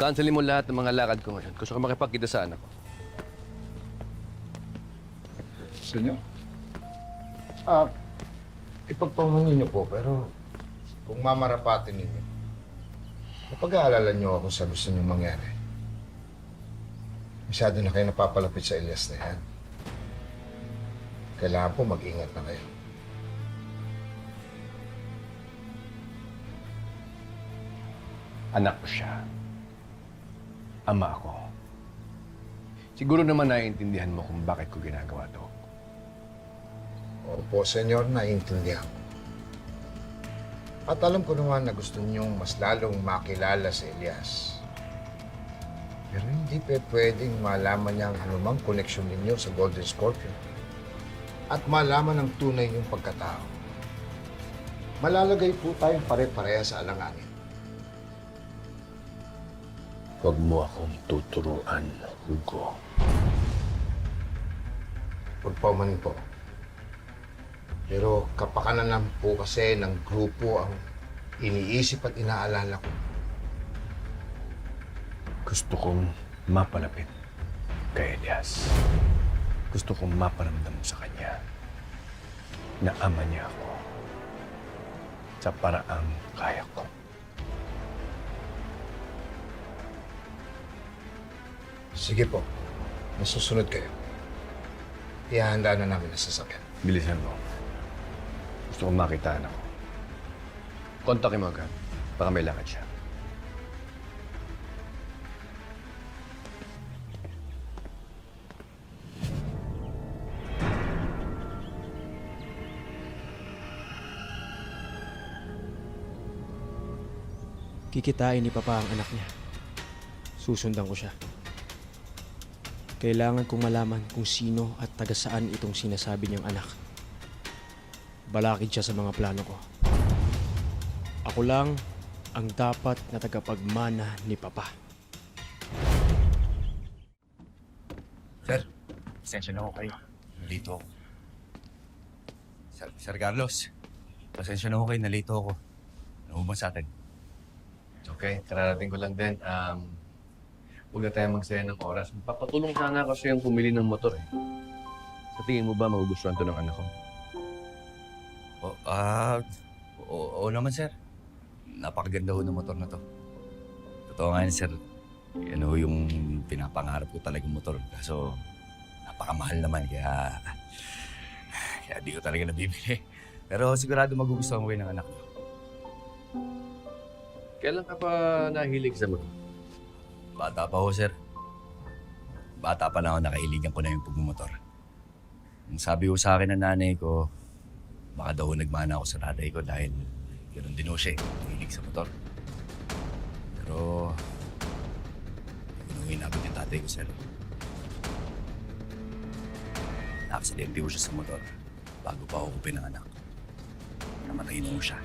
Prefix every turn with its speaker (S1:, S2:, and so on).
S1: Cancelin mo lahat ng mga lakad ko ngayon. Gusto ko makipagkita sa anak ko.
S2: Senyor? Ah, ipagpamanin niyo po, pero kung mamarapatin ninyo, napag-aalala niyo ako sa gusto niyo mangyari. Masyado na kayo napapalapit sa Elias na yan. Kailangan po mag-ingat na kayo.
S1: Anak ko siya. Ama ako. Siguro naman naiintindihan mo kung bakit ko ginagawa to.
S2: Opo, senyor, naiintindihan ko. At alam ko naman na gusto niyong mas lalong makilala si Elias. Pero hindi pa pwedeng malaman niya ang anumang koneksyon ninyo sa Golden Scorpion. At malaman ang tunay niyong pagkatao. Malalagay po tayong pare-pareha sa alanganin.
S1: Huwag mo akong tuturuan, Hugo.
S2: Pagpaumanin po. Pero kapakanan lang po kasi ng grupo ang iniisip at inaalala ko.
S1: Gusto kong mapalapit kay Elias. Gusto kong maparamdam sa kanya na ama niya ako sa paraang kaya ko.
S2: Sige po. Masusunod kayo. Ihahanda na namin ang sasakyan.
S1: Bilisan mo. Gusto kong makita anak ko. Kontakin mo agad. Baka may lakad siya.
S3: Kikitain ni Papa ang anak niya. Susundan ko siya. Kailangan kong malaman kung sino at taga saan itong sinasabi niyang anak. Balakid siya sa mga plano ko. Ako lang ang dapat na tagapagmana ni Papa.
S4: Sir, pasensya na ako kayo. Nalito ako. Sir, Sir Carlos, pasensya na ako kayo. Nalito ako. Naubang sa atin.
S1: Okay. Kararating ko lang din. Um, huwag na tayo magsaya ng oras. Papatulong sana ako sa'yo pumili ng motor eh. Sa tingin mo ba magugustuhan to ng anak ko?
S4: O, ah, oo, oo naman, sir. Napakaganda ho ng motor na to. Totoo nga yun, sir. Yan ho yung pinapangarap ko talagang motor. Kaso, napakamahal naman. Kaya, kaya di ko talaga nabibili. Pero sigurado magugustuhan ko yun ng anak ko.
S1: Kailan ka pa nahilig sa motor?
S4: Bata pa ho, sir. Bata pa lang ako, nakahiligan ko na yung pagmumotor. Ang sabi ko sa akin ng nanay ko, baka daw nagmana ako sa tatay ko dahil ganoon din ho siya, eh, hilig sa motor. Pero, inuwi namin yung tatay ko, sir. Nakaksidente ho siya sa motor bago pa ako pinanganak. Namatay na ho siya.